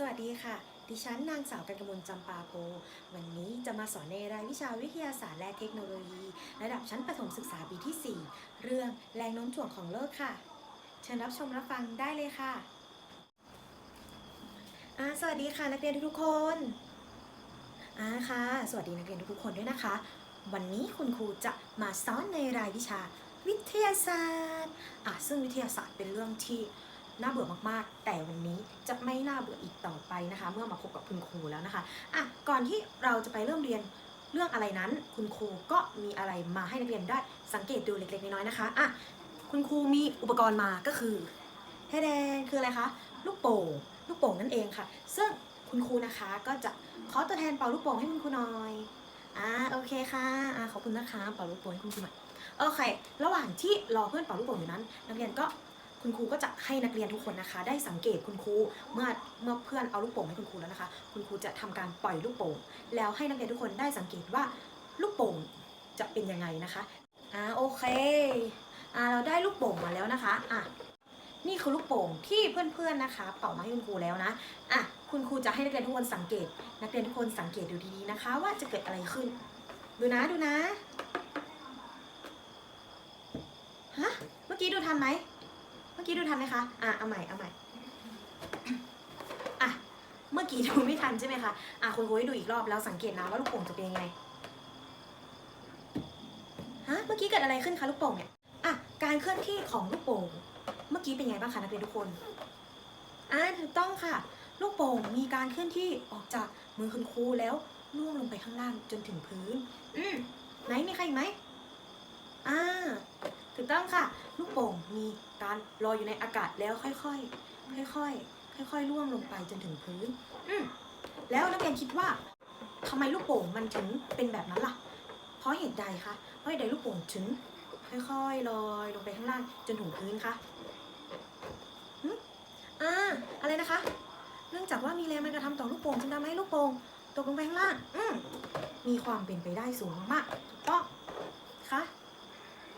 สวัสดีค่ะ ดิฉันนางสาวกันกมลจำปาโกวันนี้จะมาสอนในรายวิชาวิทยาศาสตร์และเทคโนโลยี ระดับชั้นประถมศึกษาปีที่ 4 เรื่องแรงโน้มถ่วงของโลกค่ะ เชิญรับชมรับฟังได้เลยค่ะ สวัสดีค่ะนักเรียนทุกๆคนอ่าค่ะ สวัสดีนักเรียนทุกๆคนด้วยนะคะ วันนี้คุณครูจะมาสอนในรายวิชาวิทยาศาสตร์อะซึ่งวิทยาศาสตร์เป็นเรื่องที่ น่าเบื่อมากๆ แต่วันนี้จะไม่น่าเบื่ออีกต่อไปนะคะ เมื่อมาพบกับคุณครูแล้วนะคะอะก่อนที่เราจะไปเริ่มเรียนเรื่องอะไรนั้น คุณครูก็มีอะไรมาให้นักเรียนได้สังเกตดูเล็กๆน้อยๆนะคะอะคุณครูมีอุปกรณ์มาก็คือแฮแดงคืออะไรคะลูกโป่งลูกโป่งนั่นเองค่ะ ซึ่งคุณครูนะคะก็จะขอตัวแทนเป่าลูกโป่งให้คุณครูหน่อยอ่าโอเคค่ะอ่าขอบคุณนะคะเป่าลูกโป่งให้คุณครูหน่อยโอเค ระหว่างที่รอเพื่อนเป่าลูกโป่งอยู่นั้น นักเรียนก็ คุณครูก็จะให้นักเรียนทุกคนนะคะ ได้สังเกตคุณครูเมื่อเมื่อเพื่อนเอาลูกโป่งให้คุณครูแล้วนะคะ คุณครูจะทำการปล่อยลูกโป่งแล้วให้นักเรียนทุกคนได้สังเกตว่าลูกโป่งจะเป็นยังไงนะคะอ่าโอเคอ่าเราได้ลูกโป่งมาแล้วนะคะอะนี่คือลูกโป่งที่เพื่อนๆนะคะ เป่ามาให้คุณครูแล้วนะอะคุณครูจะให้นักเรียนทุกคนสังเกต นักเรียนทุกคนสังเกตดูดีๆนะคะ ว่าจะเกิดอะไรขึ้น ดูนะดูนะฮะเมื่อกี้ดูทันไหม มื่อกี้ดูทันไหมคะ อะ เอาใหม่ เอาใหม่ อะ เมื่อกี้ดูไม่ทันใช่ไหมคะ อะคุณครูให้ดูอีกรอบแล้วสังเกตนะว่าลูกโป่งจะเป็นยังไง ฮะ เมื่อกี้เกิดอะไรขึ้นคะลูกโป่งเนี่ย อะ การเคลื่อนที่ของลูกโป่ง เมื่อกี้เป็นไงบ้างคะนักเรียนทุกคน อ่าถูกต้องค่ะ ลูกโป่งมีการเคลื่อนที่ออกจากมือคุณครูแล้วล่วงลงไปข้างล่างจนถึงพื้น อืมไหนมีใครอีกไหมอ่า ถูกต้องค่ะ ลูกโป่งมีการลอยอยู่ในอากาศแล้วค่อยๆ ค่อยๆ ค่อยๆล่วงลงไปจนถึงพื้น อืมแล้วนักเรียนคิดว่าทำไมลูกโป่งมันถึงเป็นแบบนั้นล่ะ เพราะเหตุใดคะ เพราะเหตุใดลูกโป่งถึง ค่อยๆลอยลงไปข้างล่างจนถึงพื้นคะหึอ่าอะไรนะคะ เนื่องจากว่ามีแรงมันกระทำต่อลูกโป่งจึงทำให้ลูกโป่งตกลงไปข้างล่าง อืมมีความเป็นไปได้สูงมากๆถูกต้องคะ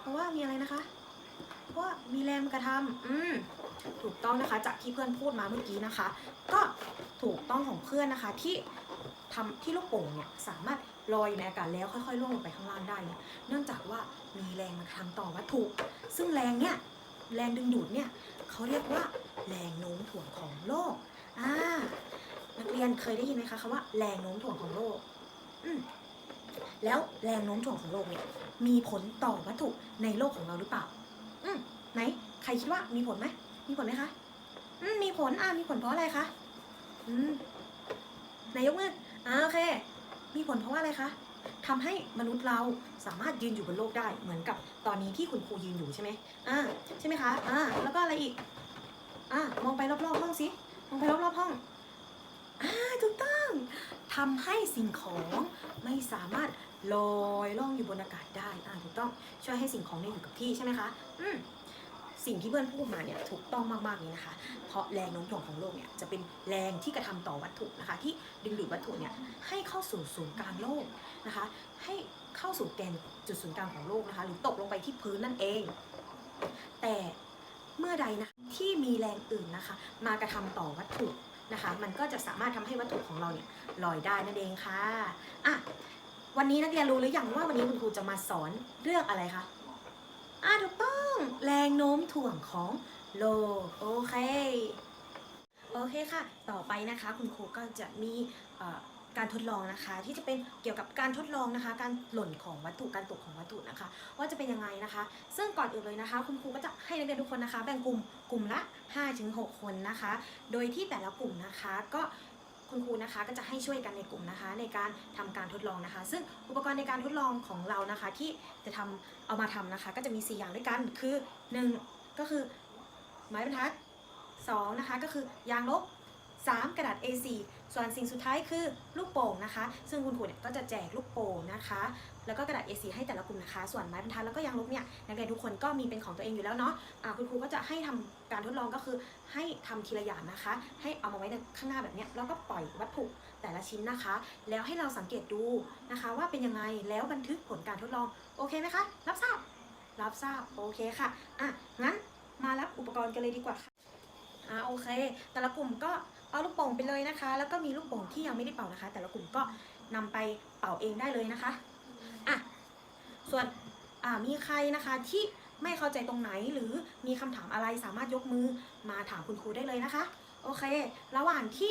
เพราะว่ามีอะไรนะคะ เพราะว่ามีแรงกระทำอืมถูกต้องนะคะจากที่เพื่อนพูดมาเมื่อกี้นะคะ ก็ถูกต้องของเพื่อนนะคะที่ทำที่ลูกโป่งเนี่ยสามารถลอยในอากาศแล้วค่อยๆล่วงลงไปข้างล่างได้เนี่ยเนื่องจากว่ามีแรงมากระทำต่อวัตถุ ซึ่งแรงเนี่ยแรงดึงดูดเนี่ยเขาเรียกว่าแรงโน้มถ่วงของโลกอ่านักเรียนเคยได้ยินไหมคะคำว่าแรงโน้มถ่วงของโลก อืม แล้วแรงโน้มถ่วงของโลกเนี่ยมีผลต่อวัตถุในโลกของเราหรือเปล่า อืมไหน ใครคิดว่ามีผลไหม มีผลไหมคะ อืมมีผล อ่ามีผลเพราะอะไรคะ อืมไหนยกมืออ่าโอเค มีผลเพราะว่าอะไรคะทำให้มนุษย์เราสามารถยืนอยู่บนโลกได้เหมือนกับตอนนี้ที่คุณครูยืนอยู่ใช่ไหมอ่าใช่ไหมคะ อ่า แล้วก็อะไรอีก อ่ามองไปรอบๆห้องสิ มองไปรอบๆห้อง ทำให้สิ่งของไม่สามารถลอยล่องอยู่บนอากาศได้อ่าถูกต้องช่วยให้สิ่งของเนี่ยอยู่กับที่ใช่ไหมคะอืมสิ่งที่เพื่อนพูดมาเนี่ยถูกต้องมากๆเลยนะคะ เพราะแรงโน้มถ่วงของโลกเนี่ยจะเป็นแรงที่กระทำต่อวัตถุนะคะ ที่ดึงดูดวัตถุเนี่ยให้เข้าสู่ศูนย์กลางโลกนะคะ ให้เข้าสู่แกนจุดศูนย์กลางของโลกนะคะ หรือตกลงไปที่พื้นนั่นเอง แต่เมื่อใดนะคะที่มีแรงอื่นนะคะ มากระทำต่อวัตถุ นะคะ มันก็จะสามารถทำให้วัตถุของเราเนี่ยลอยได้นั่นเองค่ะอะวันนี้นักเรียนรู้หรือยังว่าวันนี้คุณครูจะมาสอนเรื่องอะไรคะอ่าถูกต้องแรงโน้มถ่วงของโลกโอเคโอเคค่ะ ต่อไปนะคะคุณครูก็จะมีเอ่อ การทดลองนะคะ ที่จะเป็นเกี่ยวกับการทดลองนะคะ การหล่นของวัตถุการตกของวัตถุนะคะ ว่าจะเป็นยังไงนะคะ ซึ่งก่อนอื่นเลยนะคะ คุณครูก็จะให้นักเรียนทุกคนนะคะ แบ่งกลุ่มกลุ่มละ5-6 คนนะคะ โดยที่แต่ละกลุ่มนะคะก็คุณครูนะคะก็จะให้ช่วยกันในกลุ่มนะคะ ในการทำการทดลองนะคะ ซึ่งอุปกรณ์ในการทดลองของเรานะคะ ที่จะทำเอามาทำนะคะ ก็จะมี 4 อย่างด้วยกันคือ 1 ก็คือไม้บรรทัด2นะคะก็คือยางลบ 3 กระดาษ A4 ส่วนสิ่งสุดท้ายคือลูกโป่งนะคะ ซึ่งคุณครูเนี่ยก็จะแจกลูกโป่งนะคะ แล้วก็กระดาษ A4 ให้แต่ละกลุ่มนะคะ ส่วนไม้บรรทัดแล้วก็ยางลบเนี่ยนักเรียนทุกคนก็มีเป็นของตัวเองอยู่แล้วเนาะคุณครูก็จะให้ทำการทดลองก็คือให้ทำทีละอย่างนะคะ ให้เอามาไว้ในข้างหน้าแบบนี้แล้วก็ปล่อยวัตถุแต่ละชิ้นนะคะ แล้วให้เราสังเกตดูนะคะ ว่าเป็นยังไงแล้วบันทึกผลการทดลองโอเคไหมคะรับทราบรับทราบโอเคค่ะอะงั้นมารับอุปกรณ์กันเลยดีกว่าค่ะอ่าโอเค แต่ละกลุ่มก็ เอาลูกโป่งไปเลยนะคะ แล้วก็มีลูกโป่งที่ยังไม่ได้เป่านะคะ แต่ละกลุ่มก็นำไปเป่าเองได้เลยนะคะอะส่วนมีใครนะคะที่ไม่เข้าใจตรงไหนหรือมีคำถามอะไรสามารถยกมือมาถามคุณครูได้เลยนะคะ โอเค ระหว่างที่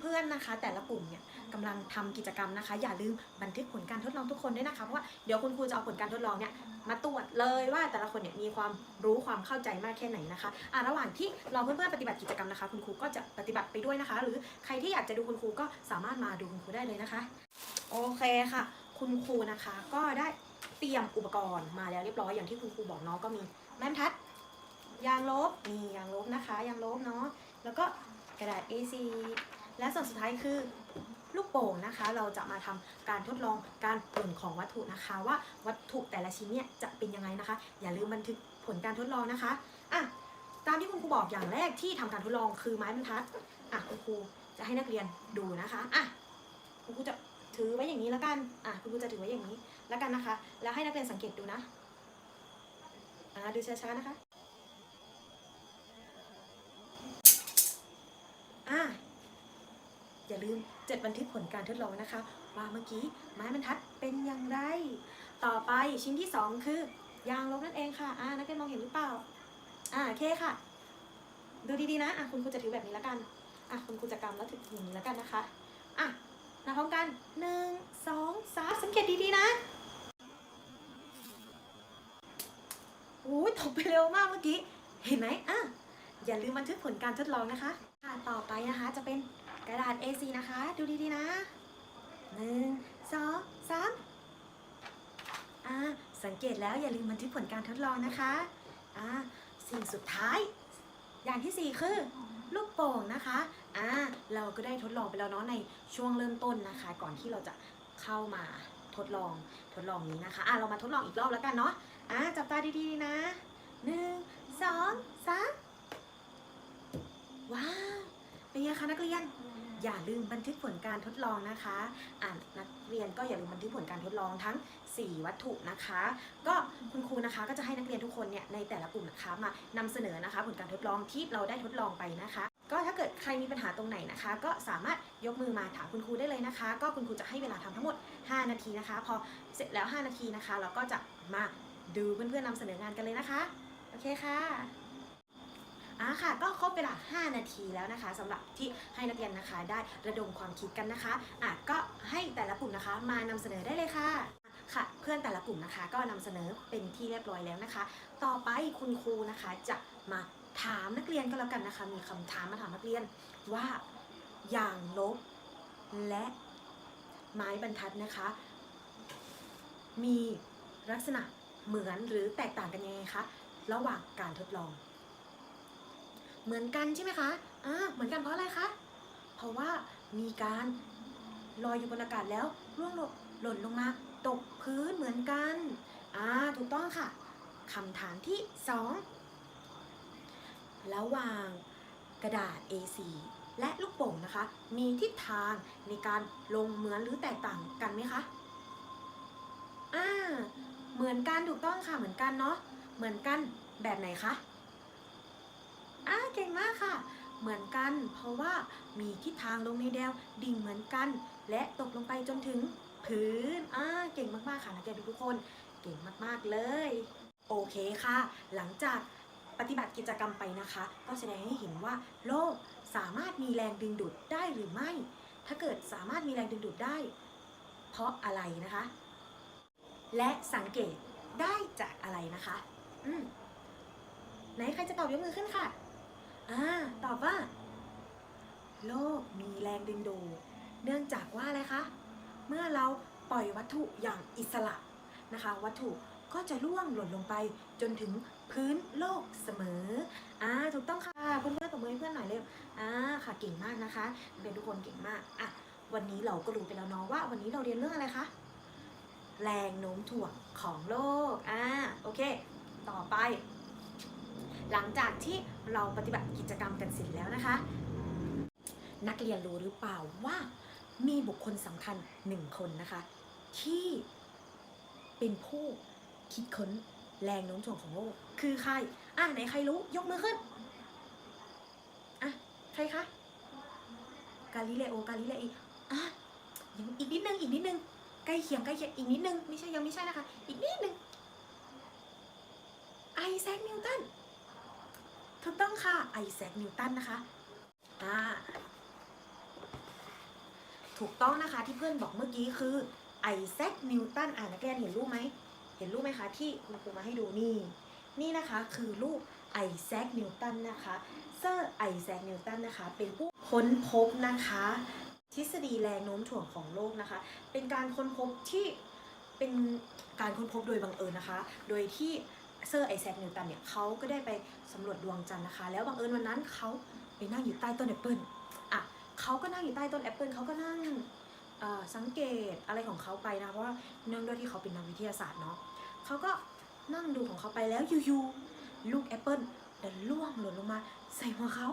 เพื่อนๆนะคะ แต่ละกลุ่มเนี่ย กำลังทำกิจกรรมนะคะ อย่าลืมบันทึกผลการทดลองทุกคนด้วยนะคะเพราะว่าเดี๋ยวคุณครูจะเอาผลการทดลองเนี่ยมาตรวจเลยว่าแต่ละคนเนี่ยมีความรู้ความเข้าใจมากแค่ไหนนะคะอะระหว่างที่เราเพื่อนๆปฏิบัติกิจกรรมนะคะ คุณครูก็จะปฏิบัติไปด้วยนะคะ หรือใครที่อยากจะดูคุณครูก็สามารถมาดูคุณครูได้เลยนะคะ โอเคค่ะ คุณครูนะคะก็ได้เตรียมอุปกรณ์มาแล้วเรียบร้อยอย่างที่คุณครูบอกเนาะก็มีแม่บรรทัดยางลบมียางลบนะคะยางลบเนาะแล้วก็กระดาษ A4 และส่วนสุดท้ายคือ ลูกโป่งนะคะ เราจะมาทำการทดลองการหล่นของวัตถุนะคะ ว่าวัตถุแต่ละชิ้นเนี่ยจะเป็นยังไงนะคะ อย่าลืมบันทึกผลการทดลองนะคะอะตามที่คุณครูบอกอย่างแรกที่ทำการทดลองคือไม้บรรทัดอะคุณครูจะให้นักเรียนดูนะคะอะคุณครูจะถือไว้อย่างนี้แล้วกันอะคุณครูจะถือไว้อย่างนี้แล้วกันนะคะ แล้วให้นักเรียนสังเกตดูนะอะดูช้าๆนะคะอะ อย่าลืมจดบันทึกผลการทดลองนะคะ ว่าเมื่อกี้ไม้บรรทัดเป็นอย่างไร ต่อไปชิ้นที่สองคือยางลบนั่นเองค่ะอ่านักเรียนมองเห็นหรือเปล่าอ่าโอเคค่ะ ดูดีๆนะอะคุณครูจะถือแบบนี้แล้วกันอะคุณครูจะกำแล้วถืออย่างนี้แล้วกันนะคะอะนับพร้อมกันหนึ่งสองสามสังเกตดีๆนะโอ้ยตกไปเร็วมากเมื่อกี้ เห็นไหมอะอย่าลืมบันทึกผลการทดลองนะคะ ต่อไปนะคะจะเป็น กระดาษ A4 นะคะ ดูดีๆนะหนึ่งสองสามอ่าสังเกตแล้วอย่าลืมบันทึกผลการทดลองนะคะอ่าสิ่งสุดท้าย อย่างที่สี่คือ ลูกโป่งนะคะอ่าเราก็ได้ทดลองไปแล้วเนาะในช่วงเริ่มต้นนะคะ ก่อนที่เราจะเข้ามาทดลองทดลองนี้นะคะอ่าเรามาทดลองอีกรอบแล้วกันเนาะอ่าจับตาดีๆนะหนึ่งสองสามว้าวเป็นไงคะนักเรียน อย่าลืมบันทึกผลการทดลองนะคะอ่านนักเรียนก็อย่าลืมบันทึกผลการทดลองทั้ง 4 วัตถุนะคะ ก็คุณครูนะคะก็จะให้นักเรียนทุกคนเนี่ยในแต่ละกลุ่มนะคะมานำเสนอนะคะ ผลการทดลองที่เราได้ทดลองไปนะคะ ก็ถ้าเกิดใครมีปัญหาตรงไหนนะคะ ก็สามารถยกมือมาถามคุณครูได้เลยนะคะ ก็คุณครูจะให้เวลาทำทั้งหมด 5 นาทีนะคะ พอเสร็จแล้ว 5 นาทีนะคะ เราก็จะมาดูเพื่อนๆนำเสนองานกันเลยนะคะ โอเคค่ะ อะค่ะ ก็ครบเวลา 5 นาทีแล้วนะคะสำหรับที่ให้นักเรียนนะคะได้ระดมความคิดกันนะคะอะก็ให้แต่ละกลุ่มนะคะ มานำเสนอได้เลยค่ะค่ะ เพื่อนแต่ละกลุ่มนะคะ ก็นำเสนอเป็นที่เรียบร้อยแล้วนะคะ ต่อไปคุณครูนะคะจะมาถามนักเรียนก็แล้วกันนะคะ มีคำถามมาถามนักเรียนว่าอย่างลบและไม้บรรทัดนะคะ มีลักษณะเหมือนหรือแตกต่างกันยังไงคะ ระหว่างการทดลอง เหมือนกันใช่ไหมคะอ่าเหมือนกันเพราะอะไรคะ เพราะว่ามีการลอยอยู่บนอากาศแล้วร่วงหล่นลงมาตกพื้นเหมือนกัน อ่า ถูกต้องค่ะคำถามที่สองระหว่างกระดาษ A4 และลูกโป่งนะคะ มีทิศทางในการลงเหมือนหรือแตกต่างกันไหมคะ อ่า เหมือนกันถูกต้องค่ะ เหมือนกันเนาะ เหมือนกันแบบไหนคะ อ่าเก่งมากค่ะ เหมือนกัน เพราะว่ามีทิศทางลงในแนวดิ่งเหมือนกัน และตกลงไปจนถึงพื้นอ่าเก่งมากๆค่ะนักเรียนทุกคน เก่งมากๆเลย โอเคค่ะ หลังจากปฏิบัติกิจกรรมไปนะคะ ก็แสดงให้เห็นว่า โลกสามารถมีแรงดึงดูดได้หรือไม่ ถ้าเกิดสามารถมีแรงดึงดูดได้ เพราะอะไรนะคะ และสังเกตได้จากอะไรนะคะ อืมไหนใครจะตอบยกมือขึ้นค่ะ อ่าตอบว่า โลกมีแรงดึงดูดเนื่องจากว่าอะไรคะ เมื่อเราปล่อยวัตถุอย่างอิสระนะคะ วัตถุก็จะร่วงหล่นลงไปจนถึงพื้นโลกเสมอ อ่า ถูกต้องค่ะ เพื่อนๆตบมือให้เพื่อนหน่อยเร็ว อ่า ค่ะ เก่งมากนะคะเรียนทุกคนเก่งมาก อะ วันนี้เราก็รู้ไปแล้วเนาะว่า วันนี้เราเรียนเรื่องอะไรคะ แรงโน้มถ่วงของโลก อ่า โอเค ต่อไป หลังจากที่เราปฏิบัติกิจกรรมกันเสร็จแล้วนะคะ นักเรียนรู้หรือเปล่าว่ามีบุคคลสำคัญหนึ่งคนนะคะ ที่เป็นผู้คิดค้นแรงโน้มถ่วงของโลก คือใครอะไหนใครรู้ยกมือขึ้นอะใครคะกาลิเลโอกาลิเลอีอะยังอีกนิดนึงอีกนิดนึงใกล้เคียงใกล้เคียงอีกนิดนึงไม่ใช่ยังไม่ใช่นะคะ อีกนิดนึงไอแซคนิวตัน ถูกต้องค่ะไอแซคนิวตันนะคะอ่าถูกต้องนะคะที่เพื่อนบอกเมื่อกี้คือไอแซคนิวตันอ่านักเรียนเห็นรูปไหมเห็นรูปไหมคะที่คุณครูมาให้ดูนี่ นี่นะคะคือรูปไอแซคนิวตันนะคะเซอร์ไอแซคนิวตันนะคะ เป็นผู้ค้นพบนะคะ ทฤษฎีแรงโน้มถ่วงของโลกนะคะ เป็นการค้นพบที่เป็นการค้นพบโดยบังเอิญนะคะ โดยที่ เซอร์ไอแซคนิวตันเนี่ยเขาก็ได้ไปสำรวจดวงจันทร์นะคะ แล้วบังเอิญวันนั้นเขาไปนั่งอยู่ใต้ต้นแอปเปิลอะเขาก็นั่งอยู่ใต้ต้นแอปเปิลเขาก็นั่งสังเกตอะไรของเขาไปนะเพราะว่าเนื่องด้วยที่เขาเป็นนักวิทยาศาสตร์เนาะเขาก็นั่งดูของเขาไปแล้วอยู่ๆลูกแอปเปิลดันล่วงหล่นลงมาใส่หัวเขา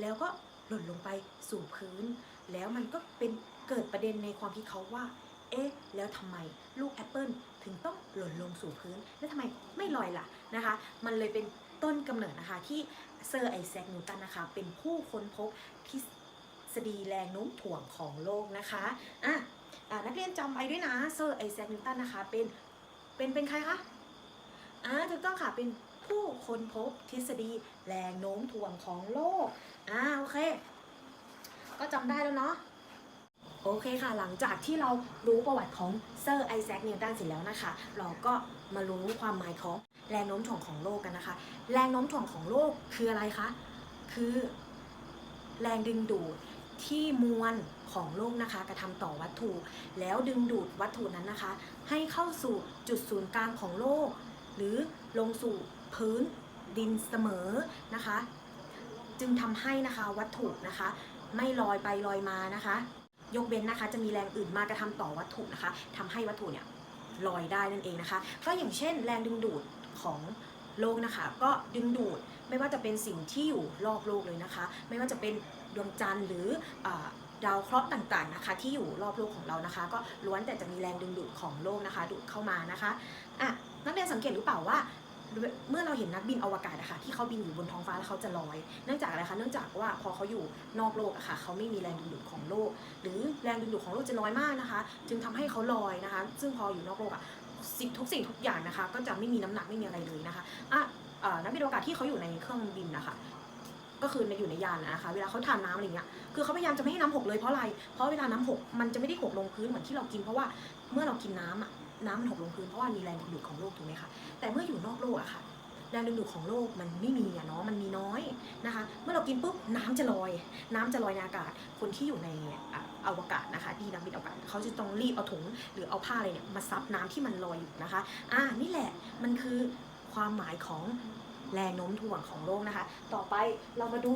แล้วก็หล่นลงไปสู่พื้น แล้วมันก็เป็นเกิดประเด็นในความคิดเขาว่า เอ๊ะ แล้วทำไมลูกแอปเปิล ถึงต้องหล่นลงสู่พื้น แล้วทำไมไม่ลอยล่ะนะคะ มันเลยเป็นต้นกำเนิดนะคะที่เซอร์ไอแซคนิวตันนะคะ เป็นผู้ค้นพบทฤษฎีแรงโน้มถ่วงของโลกนะคะอะนักเรียนจำไว้ด้วยนะเซอร์ไอแซคนิวตันนะคะเป็นเป็นเป็นใครคะอ่าถูกต้องค่ะเป็นผู้ค้นพบทฤษฎีแรงโน้มถ่วงของโลกอ่าโอเค ก็จำได้แล้วเนาะ โอเคค่ะ หลังจากที่เรารู้ประวัติของเซอร์ไอแซคนิวตันเสร็จแล้วนะคะ เราก็มารู้ความหมายของแรงโน้มถ่วงของโลกกันนะคะ แรงโน้มถ่วงของโลกคืออะไรคะ คือแรงดึงดูดที่มวลของโลกนะคะ กระทำต่อวัตถุ แล้วดึงดูดวัตถุนั้นนะคะ ให้เข้าสู่จุดศูนย์กลางของโลก หรือลงสู่พื้นดินเสมอนะคะ จึงทำให้นะคะวัตถุนะคะ ไม่ลอยไปลอยมานะคะ ยกเว้นนะคะจะมีแรงอื่นมากระทำต่อวัตถุนะคะทำให้วัตถุเนี่ยลอยได้นั่นเองนะคะ ก็อย่างเช่น แรงดึงดูดของโลกนะคะ ก็ดึงดูดไม่ว่าจะเป็นสิ่งที่อยู่รอบโลกเลยนะคะ ไม่ว่าจะเป็นดวงจันทร์หรืออดาวเคราะห์ต่างๆนะคะ ที่อยู่รอบโลกของเรานะคะ ก็ล้วนแต่จะมีแรงดึงดูดของโลกนะคะ ดูดเข้ามานะคะอะนักเรียนสังเกตหรือเปล่าว่า เมื่อเราเห็นนักบินอวกาศอะคะที่เขาบินอยู่บนท้องฟ้าแล้วเขาจะลอย เนื่องจากอะไรคะเนื่องจากว่าพอเขาอยู่นอกโลกอะค่ะเขาไม่มีแรงดึงดูดของโลก หรือแรงดึงดูดของโลกจะน้อยมากนะคะ จึงทำให้เขาลอยนะคะ ซึ่งพออยู่นอกโลกอะสิ่งทุกสิ่งทุกอย่างนะคะ ก็จะไม่มีน้ำหนักไม่มีอะไรเลยนะคะอะอ่อนักบินอวกาศที่เขาอยู่ในเครื่องบินนะคะก็คือในอยู่ในยานนะคะ เวลาเขาทานน้ำอะไรเงี้ย คือเขาพยายามจะไม่ให้น้ำหกเลยเพราะอะไร เพราะเวลาน้ำหกมันจะไม่ได้หกลงพื้นเหมือนที่เรากิน เพราะว่าเมื่อเรากินน้ำอะ น้ำมันหกลงพื้นเพราะว่ามีแรงดึงดูดของโลกถูกไหมคะแต่เมื่ออยู่นอกโลกอะค่ะแรงดึงดูดของโลกมันไม่มีอะเนาะมันมีน้อยนะคะ เมื่อเรากินปุ๊บน้ำจะลอย น้ำจะลอยในอากาศ คนที่อยู่ในอวกาศนะคะที่นักบินอวกาศเขาจะต้องรีบเอาถุงหรือเอาผ้าอะไรเนี่ยมาซับน้ำที่มันลอยอยู่นะคะอ่านี่แหละมันคือความหมายของแรงโน้มถ่วงของโลกนะคะ ต่อไปเรามาดู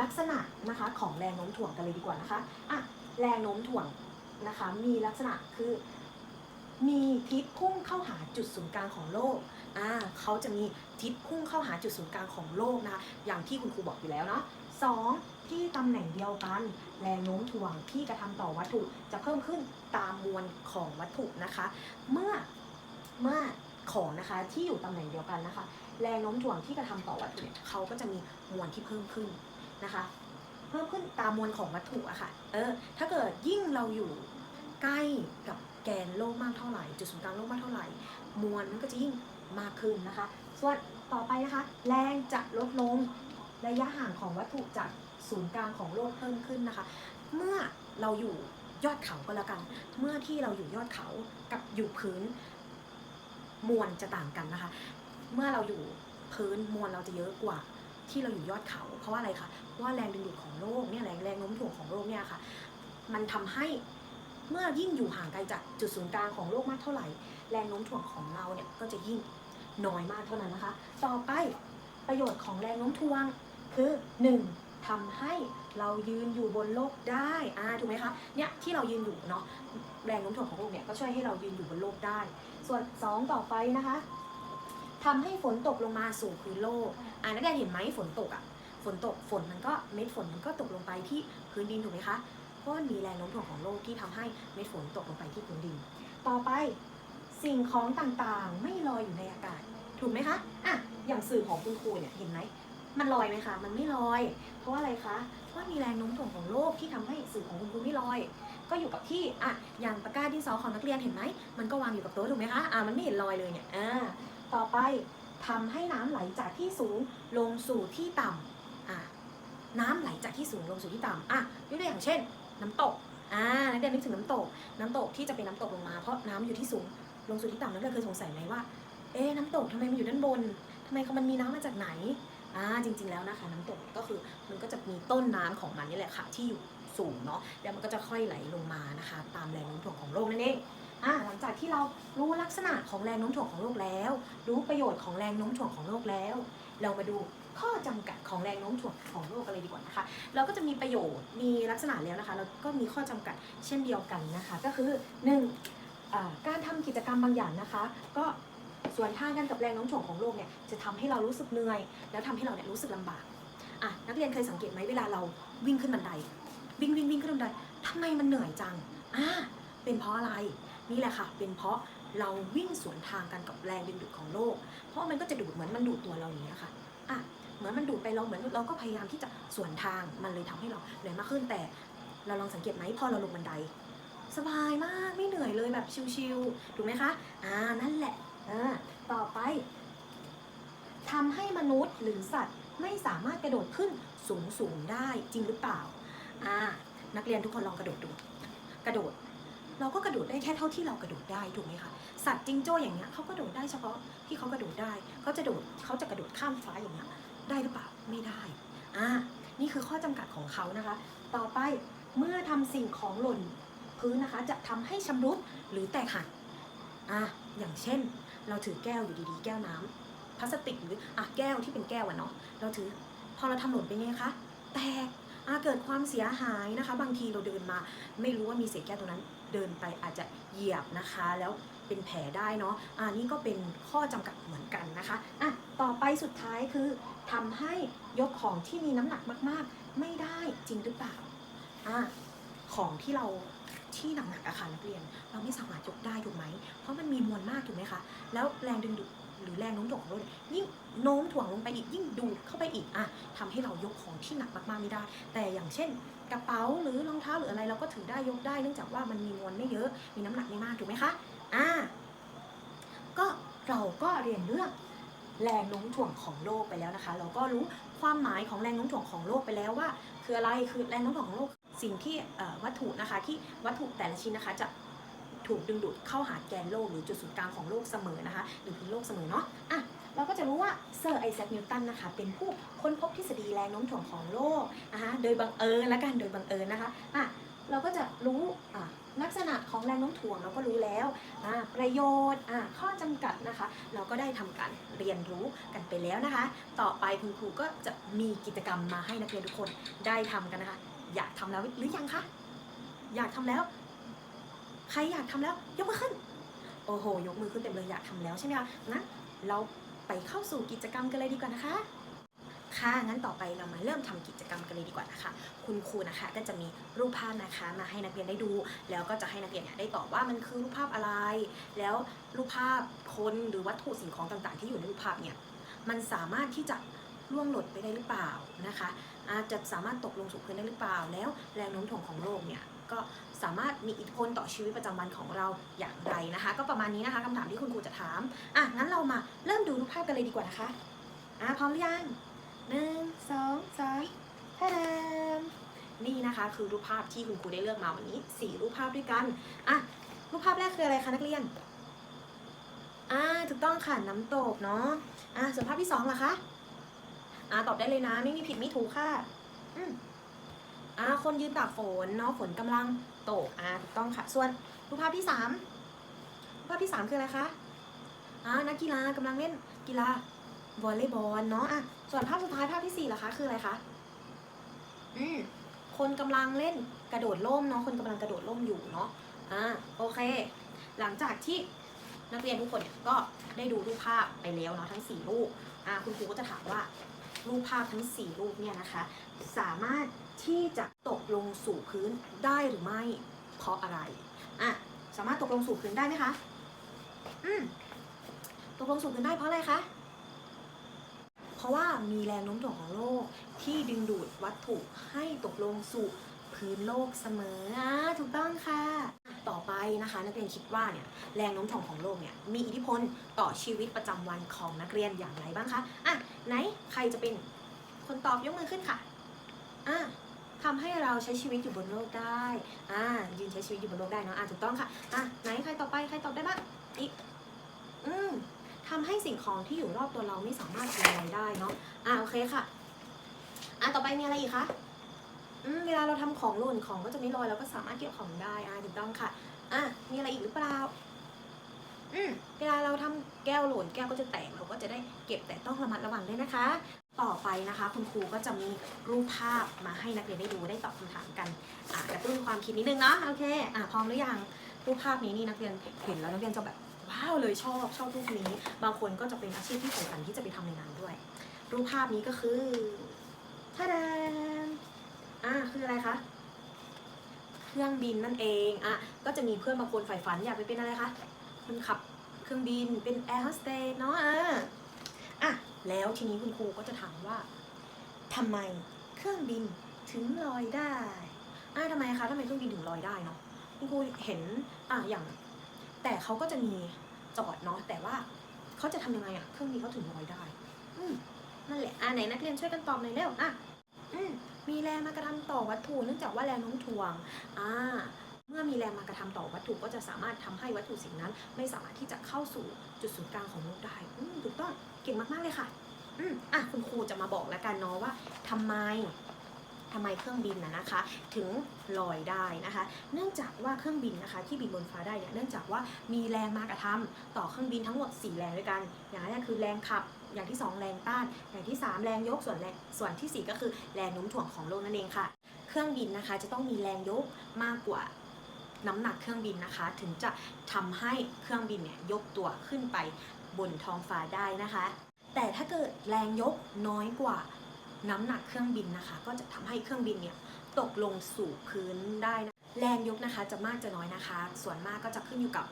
ลักษณะนะคะของแรงโน้มถ่วงกันเลยดีกว่านะคะอะแรงโน้มถ่วงนะคะมีลักษณะคือ มีทิศพุ่งเข้าหาจุดศูนย์กลางของโลกอ่าเขาจะมีทิศพุ่งเข้าหาจุดศูนย์กลางของโลกนะคะอย่างที่คุณครูบอกอยู่แล้วเนาะสองที่ตำแหน่งเดียวกัน แรงโน้มถ่วงที่กระทำต่อวัตถุจะเพิ่มขึ้นตามมวลของวัตถุนะคะ เมื่อเมื่อของนะคะที่อยู่ตำแหน่งเดียวกันนะคะ แรงโน้มถ่วงที่กระทำต่อวัตถุเนี่ยเขาก็จะมีมวลที่เพิ่มขึ้นนะคะ เพิ่มขึ้นตามมวลของวัตถุอะค่ะเออถ้าเกิดยิ่งเราอยู่ใกล้กับ แกนโลกมากเท่าไหร่ จุดศูนย์กลางโลกมากเท่าไหร่ มวลมันก็จะยิ่งมากขึ้นนะคะ ส่วนต่อไปนะคะ แรงจะลดลงระยะห่างของวัตถุจากศูนย์กลางของโลกเพิ่มขึ้นนะคะ เมื่อเราอยู่ยอดเขาก็แล้วกัน เมื่อที่เราอยู่ยอดเขากับอยู่พื้น มวลจะต่างกันนะคะ เมื่อเราอยู่พื้นมวลเราจะเยอะกว่าที่เราอยู่ยอดเขา เพราะว่าอะไรคะเพราะว่าแรงดึงดูดของโลกเนี่ยแรงแรงโน้มถ่วงของโลกเนี่ยค่ะ มันทำให้ เมื่อยิ่งอยู่ห่างไกลจากจุดศูนย์กลางของโลกมากเท่าไหร่ แรงโน้มถ่วงของเราเนี่ยก็จะยิ่งน้อยมากเท่านั้นนะคะ ต่อไปประโยชน์ของแรงโน้มถ่วงคือ 1. ทำให้เรายืนอยู่บนโลกได้อ่าถูกไหมคะเนี่ยที่เรายืนอยู่เนาะแรงโน้มถ่วงของโลกเนี่ยก็ช่วยให้เรายืนอยู่บนโลกได้ ส่วน 2 ต่อไปนะคะทำให้ฝนตกลงมาสู่พื้นโลกอ่านักเรียนเห็นไหมฝนตกอะฝนตกฝนมันก็เม็ดฝนมันก็ตกลงไปที่พื้นดินถูกไหมคะ เพราะมันมีแรงโน้มถ่วงของโลกที่ทำให้เม็ดฝนตกลงไปที่พื้นดิน ต่อไปสิ่งของต่างๆ ไม่ลอยอยู่ในอากาศ ถูกไหมคะอะอย่างสื่อของคุณครูเนี่ยเห็นไหมมันลอยไหมคะ มันไม่ลอย เพราะอะไรคะ เพราะมีแรงโน้มถ่วงของโลกที่ทำให้สื่อของคุณครูไม่ลอย ก็อยู่กับที่อะอย่างปากกาดินสอของนักเรียนเห็นไหม มันก็วางอยู่กับโต๊ะถูกไหมคะ อะมันไม่เห็นลอยเลยเนี่ย อ่า ต่อไปทำให้น้ำไหลจากที่สูงลงสู่ที่ต่ำอะน้ำไหลจากที่สูงลงสู่ที่ต่ำอะยกตัวอย่างเช่น น้ำตกอ่านักเรียนนึกถึงน้ำตก น้ำตกที่จะเป็นน้ำตกลงมาเพราะน้ำอยู่ที่สูงลงสู่ที่ต่ำนักเรียนเคยสงสัยไหมว่า เอ๊ะน้ำตกทำไมมันอยู่ด้านบนทำไมมันมีน้ำมาจากไหนอ่าจริง ๆแล้วนะคะ น้ำตกก็คือมันก็จะมีต้นน้ำของมันนี่แหละค่ะที่อยู่สูงเนาะแล้วมันก็จะค่อยไหลลงมานะคะ ตามแรงโน้มถ่วงของโลกนั่นเองอะหลังจากที่เรารู้ลักษณะของแรงโน้มถ่วงของโลกแล้ว รู้ประโยชน์ของแรงโน้มถ่วงของโลกแล้ว เรามาดู ข้อจำกัดของแรงโน้มถ่วงของโลกกันเลยดีกว่านะคะ เราก็จะมีประโยชน์มีลักษณะแล้วนะคะแล้วก็มีข้อจำกัดเช่นเดียวกันนะคะ ก็คือหนึ่งการทำกิจกรรมบางอย่างนะคะ ก็ส่วนทางกันกับแรงโน้มถ่วงของโลกเนี่ยจะทำให้เรารู้สึกเหนื่อย แล้วทำให้เราเนี่ยรู้สึกลำบากอะนักเรียนเคยสังเกตไหมเวลาเราวิ่งขึ้นบันได วิ่งวิ่งวิ่งขึ้นบันไดทำไมมันเหนื่อยจังอ่าเป็นเพราะอะไรนี่แหละค่ะ เป็นเพราะเราวิ่งสวนทางกันกับแรงดึงดูดของโลก เพราะมันก็จะดูดเหมือนมันดูดตัวเราอย่างนี้ค่ะอะ เหมือนมันดูดไปเราเหมือนเราก็พยายามที่จะสวนทางมันเลยทำให้เราเหนื่อยมากขึ้นแต่เราลองสังเกตไหมพอเราลงบันได สบายมากไม่เหนื่อยเลยแบบชิวๆถูกไหมคะอ่านั่นแหละอ่าต่อไปทำให้มนุษย์หรือสัตว์ไม่สามารถกระโดดขึ้นสูงสูงได้จริงหรือเปล่าอ่านักเรียนทุกคนลองกระโดดดูกระโดด เราก็กระโดดได้แค่เท่าที่เรากระโดดได้ถูกไหมคะสัตว์จิงโจ้อย่างเงี้ยเขากระโดดได้เฉพาะที่เขากระโดดได้เขาจะโดดเขาจะกระโดดข้ามฟ้าอย่างเงี้ย ได้หรือเปล่าไม่ได้อ่านี่คือข้อจำกัดของเขานะคะ ต่อไปเมื่อทำสิ่งของหล่นพื้นนะคะจะทำให้ชำรุดหรือแตกหักอะอย่างเช่น เราถือแก้วอยู่ดีๆ แก้วน้ำพลาสติกหรืออะแก้วที่เป็นแก้วอะเนาะเราถือพอเราทำหล่นเป็นไงคะแตกอะเกิดความเสียหายนะคะ บางทีเราเดินมา ไม่รู้ว่ามีเศษแก้วตรงนั้น เดินไปอาจจะเหยียบนะคะแล้ว เป็นแผลได้เนาะอ่านี่ก็เป็นข้อจำกัดเหมือนกันนะคะอะต่อไปสุดท้ายคือทำให้ยกของที่มีน้ำหนักมากๆ ไม่ได้จริงหรือเปล่าอะของที่เราที่หนักๆอะค่ะนักเรียน เราไม่สามารถยกได้ถูกไหม เพราะมันมีมวลมากถูกไหมคะ แล้วแรงดึงดูดหรือแรงโน้มถ่วงของรถยิ่งโน้มถ่วงลงไปอีกยิ่งดูดเข้าไปอีกอะทำให้เรายกของที่หนักมากๆไม่ได้ แต่อย่างเช่น กระเป๋าหรือรองเท้าหรืออะไรเราก็ถือได้ยกได้เนื่องจากว่ามันมีมวลไม่เยอะมีน้ำหนักไม่มากถูกไหมคะ อ่าก็เราก็เรียนเรื่องแรงโน้มถ่วงของโลกไปแล้วนะคะ เราก็รู้ความหมายของแรงโน้มถ่วงของโลกไปแล้วว่า คืออะไรคือแรงโน้มถ่วงของโลกสิ่งที่วัตถุนะคะที่วัตถุแต่ละชิ้นนะคะจะถูกดึงดูดเข้าหาแกนโลกหรือจุดศูนย์กลางของโลกเสมอนะคะ หรือพื้นโลกเสมอเนาะอะเราก็จะรู้ว่าเซอร์ไอแซคนิวตันนะคะเป็นผู้ค้นพบทฤษฎีแรงโน้มถ่วงของโลกนะคะโดยบังเอิญและกันโดยบังเอิญนะคะอะ เราก็จะรู้ลักษณะของแรงโน้มถ่วงเราก็รู้แล้ว ประโยชน์ข้อจำกัดนะคะ เราก็ได้ทำการเรียนรู้กันไปแล้วนะคะ ต่อไปคุณครูก็จะมีกิจกรรมมาให้นักเรียนทุกคนได้ทำกันนะคะ อยากทำแล้วหรือยังคะ อยากทำแล้ว ใครอยากทำแล้วยกมือขึ้น โอ้โห ยกมือขึ้นเต็มเลยอยากทำแล้วใช่ไหมคะงั้นเราไปเข้าสู่กิจกรรมกันเลยดีกว่านะคะ ค่ะ งั้นต่อไปเรามาเริ่มทำกิจกรรมกันเลยดีกว่านะคะ คุณครูนะคะก็จะมีรูปภาพนะคะมาให้นักเรียนได้ดู แล้วก็จะให้นักเรียนเนี่ยได้ตอบว่ามันคือรูปภาพอะไร แล้วรูปภาพคนหรือวัตถุสิ่งของต่างๆ ที่อยู่ในรูปภาพเนี่ย มันสามารถที่จะล่วงหล่นไปได้หรือเปล่านะคะ อาจจะสามารถตกลงสู่พื้นได้หรือเปล่า แล้วแรงโน้มถ่วงของโลกเนี่ยก็สามารถมีอิทธิพลต่อชีวิตประจำวันของเราอย่างไรนะคะ ก็ประมาณนี้นะคะคำถามที่คุณครูจะถาม อะงั้นเรามาเริ่มดูรูปภาพกันเลยดีกว่านะคะ อะพร้อมหรือยัง หนึ่งสองสามท่าดามนี่นะคะคือรูปภาพที่คุณครูได้เลือกมาวันนี้สี่รูปภาพด้วยกันอะรูปภาพแรกคืออะไรคะนักเรียนอ่าถูกต้องค่ะน้ำตกเนาะอะส่วนภาพที่สองล่ะคะอ่าตอบได้เลยนะไม่มีผิดไม่ถูกค่ะอืมอ่าคนยืนตากฝนเนาะฝนกำลังตกอ่าถูกต้องค่ะ ส่วนรูปภาพที่สามรูปภาพที่สามคืออะไรคะอ่านักกีฬากำลังเล่นกีฬา วอลเลย์บอลเนาะอะส่วนภาพสุดท้ายภาพที่สี่ล่ะคะ คืออะไรคะอืมคนกำลังเล่นกระโดดร่มเนาะคนกำลังกระโดดร่มอยู่เนาะอ่าโอเค หลังจากที่นักเรียนทุกคนเนี่ยก็ได้ดูรูปภาพไปแล้วเนาะทั้งสี่รูปอ่าคุณครูก็จะถามว่ารูปภาพทั้ง 4 รูปเนี่ยนะคะ สามารถที่จะตกลงสู่พื้นได้หรือไม่เพราะอะไรอะสามารถตกลงสู่พื้นได้ไหมคะอืมตกลงสู่พื้นได้เพราะอะไรคะ เพราะว่ามีแรงโน้มถ่วงของโลกที่ดึงดูดวัตถุให้ตกลงสู่พื้นโลกเสมออ่าถูกต้องค่ะ ต่อไปนะคะนักเรียนคิดว่าเนี่ยแรงโน้มถ่วงของโลกเนี่ยมีอิทธิพลต่อชีวิตประจำวันของนักเรียนอย่างไรบ้างคะอะไหนใครจะเป็นคนตอบยกมือขึ้นค่ะอะทำให้เราใช้ชีวิตอยู่บนโลกได้อ่ายืนใช้ชีวิตอยู่บนโลกได้เนาะอะถูกต้องค่ะอะไหนใครต่อไปใครตอบได้บ้างอีกอืม ทำให้สิ่งของที่อยู่รอบตัวเราไม่สามารถลอยได้เนาะอะโอเคค่ะอะต่อไปมีอะไรอีกคะเวลาเราทำของหล่นของก็จะไม่ลอยเราก็สามารถเก็บของได้อ่าถูกต้องค่ะอะมีอะไรอีกหรือเปล่าอืมเวลาเราทำแก้วหล่นแก้วก็จะแตกเราก็จะได้เก็บแต่ต้องระมัดระวังด้วยนะคะ ต่อไปนะคะ คุณครูก็จะมีรูปภาพมาให้นักเรียนได้ดูได้ตอบคำถามกันอ่ากระตุ้นความคิดนิดนึงเนาะโอเคอะพร้อมหรือยังรูปภาพนี้นี่นักเรียนเห็นแล้วนักเรียนจะแบบ ว้าวเลยชอบชอบรูปนี้ บางคนก็จะเป็นอาชีพที่ใฝ่ฝันที่จะไปทำในนั้นด้วย รูปภาพนี้ก็คือท่าดานอ่าคืออะไรคะเครื่องบินนั่นเองอะก็จะมีเพื่อนบางคนใฝ่ฝันอยากไปเป็นอะไรคะคนขับเครื่องบินเป็นแอร์โฮสเตสเนาะอะอะแล้วทีนี้คุณครูก็จะถามว่าทำไมเครื่องบินถึงลอยได้อะทำไมคะทำไมเครื่องบินถึงลอยได้เนาะคุณครูเห็นอะอย่าง แต่เขาก็จะมีจอดเนาะแต่ว่าเขาจะทำยังไงอะเครื่องบินเขาถึงลอยได้ อืมนั่นแหละอะไหนนักเรียนช่วยกันตอบหน่อยเร็วอะอืมมีแรงมากระทำต่อวัตถุเนื่องจากว่าแรงโน้มถ่วงอ่าเมื่อมีแรงมากระทำต่อวัตถุก็จะสามารถทำให้วัตถุสิ่งนั้น ไม่สามารถที่จะเข้าสู่จุดศูนย์กลางของโลกได้อืมถูกต้องเก่งมากๆเลยค่ะอืมอะคุณครูจะมาบอกแล้วกันเนาะว่าทำไม ทำไมเครื่องบินนะนะคะ ถึงลอยได้นะคะ เนื่องจากว่าเครื่องบินนะคะที่บินบนฟ้าได้เนี่ยเนื่องจากว่ามีแรงมากระทำต่อเครื่องบินทั้งหมด 4 แรงด้วยกัน อย่างแรกคือแรงขับอย่างที่ 2 แรงต้าน อย่างที่ 3 แรงยกส่วนแรงส่วนทีสี่ 4 ก็คือแรงโน้มถ่วงของโลกนั่นเองค่ะ เครื่องบินนะคะจะต้องมีแรงยกมากกว่าน้ำหนักเครื่องบินนะคะ ถึงจะทำให้เครื่องบินเนี่ยยกตัวขึ้นไปบนท้องฟ้าได้นะคะ แต่ถ้าเกิดแรงยกน้อยกว่า น้ำหนักเครื่องบินนะคะ ก็จะทำให้เครื่องบินเนี่ยตกลงสู่พื้นได้นะแรงยกนะคะจะมากจะน้อยนะคะ ส่วนมากก็จะขึ้นอยู่กับ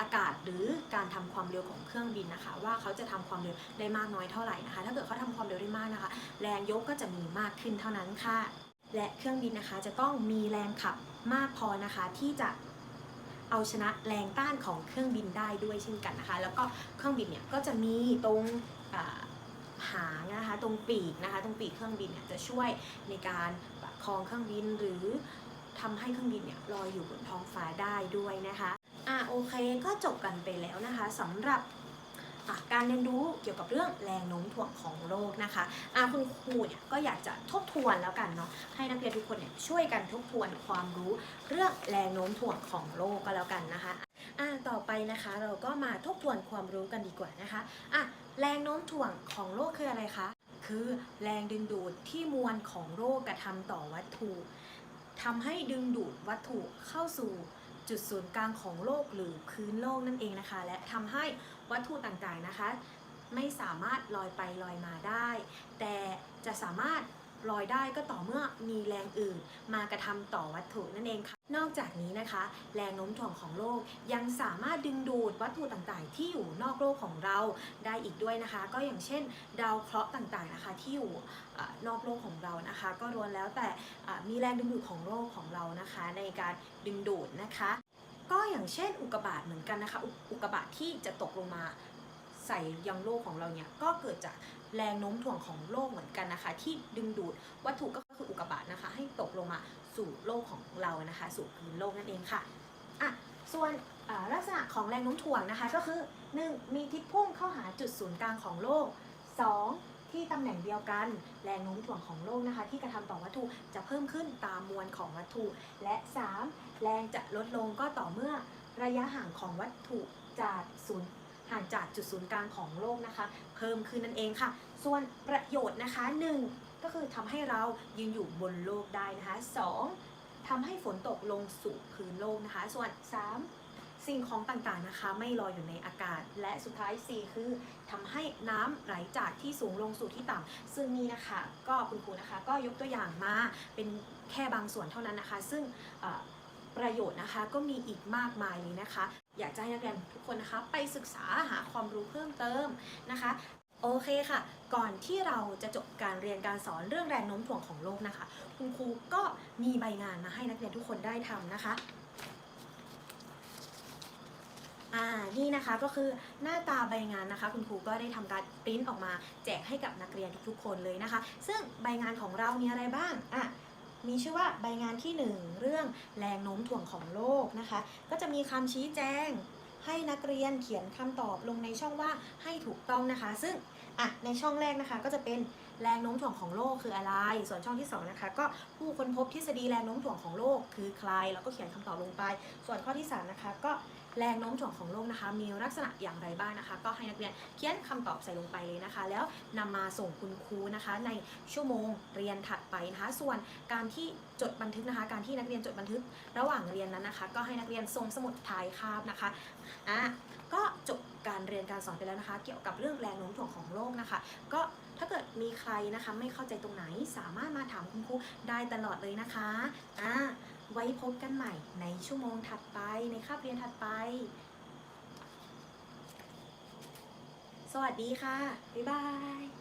อากาศหรือการทำความเร็วของเครื่องบินนะคะ ว่าเขาจะทำความเร็วได้มากน้อยเท่าไหร่นะคะ ถ้าเกิดเขาทำความเร็วได้มากนะคะ แรงยกก็จะมีมากขึ้นเท่านั้นค่ะ และเครื่องบินนะคะจะต้องมีแรงขับมากพอนะคะที่จะเอาชนะแรงต้านของเครื่องบินได้ด้วยเช่นกันนะคะ แล้วก็เครื่องบินเนี่ยก็จะมีตรงอ หางนะคะตรงปีกนะคะตรงปีกเครื่องบินเนี่ยจะช่วยในการประคองเครื่องบินหรือทำให้เครื่องบินเนี่ยลอยอยู่บนท้องฟ้าได้ด้วยนะคะอะโอเคก็จบกันไปแล้วนะคะสำหรับการเรียนรู้เกี่ยวกับเรื่องแรงโน้มถ่วงของโลกนะคะอะคุณครูเนี่ยก็อยากจะทบทวนแล้วกันเนาะให้นักเรียนทุกคนเนี่ยช่วยกันทบทวนความรู้เรื่องแรงโน้มถ่วงของโลกก็แล้วกันนะคะ อะต่อไปนะคะ เราก็มาทบทวนความรู้กันดีกว่านะคะอะแรงโน้มถ่วงของโลกคืออะไรคะ คือแรงดึงดูดที่มวลของโลกกระทำต่อวัตถุทำให้ดึงดูดวัตถุเข้าสู่จุดศูนย์กลางของโลกหรือพื้นโลกนั่นเองนะคะ และทำให้วัตถุต่างๆนะคะ ไม่สามารถลอยไปลอยมาได้ แต่จะสามารถ ลอยได้ก็ต่อเมื่อมีแรงอื่น มากระทำต่อวัตถุนั่นเองค่ะ นอกจากนี้นะคะ แรงโน้มถ่วงของโลกยังสามารถดึงดูดวัตถุต่างๆ ที่อยู่นอกโลกของเราได้อีกด้วยนะคะ ก็อย่างเช่น ดาวเคราะห์ต่างๆนะคะที่อยู่อนอกโลกของเรานะคะ ก็ล้วนแล้วแต่มีแรงดึงดูดของโลกของเรานะคะ ในการดึงดูดนะคะ ก็อย่างเช่น อุกกาบาตเหมือนกันนะคะออุกกาบาตที่จะตกลงมา ใส่ยังโลกของเราเนี่ยก็เกิดจากแรงโน้มถ่วงของโลกเหมือนกันนะคะ ที่ดึงดูดวัตถุก็คืออุกกาบาตนะคะ ให้ตกลงมาสู่โลกของเรานะคะ สู่พื้นโลกนั่นเองค่ะอะส่วนลักษณะของแรงโน้มถ่วงนะคะก็คือ 1. มีทิศพุ่งเข้าหาจุดศูนย์กลางของโลก 2. ที่ตำแหน่งเดียวกัน แรงโน้มถ่วงของโลกนะคะ ที่กระทำต่อวัตถุจะเพิ่มขึ้นตามมวลของวัตถุ และ 3. แรงจะลดลงก็ต่อเมื่อระยะห่างของวัตถุจากศูนย์ ห่างจากจุดศูนย์กลางของโลกนะคะ เพิ่มขึ้นนั่นเองค่ะ ส่วนประโยชน์นะคะ 1. ก็คือทำให้เรายืนอยู่บนโลกได้นะคะ 2. ทำให้ฝนตกลงสู่พื้นโลกนะคะ ส่วน 3. สิ่งของต่างๆนะคะไม่ลอยอยู่ในอากาศ และสุดท้าย 4 คือทำให้น้ำไหลจากที่สูงลงสู่ที่ต่ำซึ่งนี่นะคะ ก็คุณครูนะคะก็ยกตัวอย่างมาเป็นแค่บางส่วนเท่านั้นนะคะ ซึ่งประโยชน์นะคะก็มีอีกมากมายเลยนะคะ อยากจะให้นักเรียนทุกคนนะคะ ไปศึกษาหาความรู้เพิ่มเติมนะคะโอเคค่ะ ก่อนที่เราจะจบการเรียนการสอนเรื่องแรงโน้มถ่วงของโลกนะคะ คุณครูก็มีใบงานมาให้นักเรียนทุกคนได้ทำนะคะอ่านี่นะคะก็คือหน้าตาใบงานนะคะ คุณครูก็ได้ทำการปริ้นออกมาแจกให้กับนักเรียนทุกๆคนเลยนะคะ ซึ่งใบงานของเรามีอะไรบ้างอะ มีชื่อว่าใบงานที่ 1 เรื่องแรงโน้มถ่วงของโลกนะคะ ก็จะมีคำชี้แจงให้นักเรียนเขียนคำตอบลงในช่องว่าให้ถูกต้องนะคะ ซึ่งอะในช่องแรกนะคะก็จะเป็นแรงโน้มถ่วงของโลกคืออะไร ส่วนช่องที่สองนะคะก็ผู้ค้นพบทฤษฎีแรงโน้มถ่วงของโลกคือใคร แล้วก็เขียนคำตอบลงไป ส่วนข้อที่สามนะคะก็ แรงโน้มถ่วงของโลกนะคะ มีลักษณะอย่างไรบ้างนะคะ ก็ให้นักเรียนเขียนคำตอบใส่ลงไปเลยนะคะ แล้วนำมาส่งคุณครูนะคะ ในชั่วโมงเรียนถัดไปนะคะ ส่วนการที่จดบันทึกนะคะ การที่นักเรียนจดบันทึกระหว่างเรียนนั้นนะคะ ก็ให้นักเรียนส่งสมุดท้ายคาบนะคะอะก็จบการเรียนการสอนไปแล้วนะคะ เกี่ยวกับเรื่องแรงโน้มถ่วงของโลกนะคะ ก็ถ้าเกิดมีใครนะคะไม่เข้าใจตรงไหนสามารถมาถามคุณครูได้ตลอดเลยนะคะอะ ไว้พบกันใหม่ในชั่วโมงถัดไปในคาบเรียนถัดไป สวัสดีค่ะ บ๊ายบาย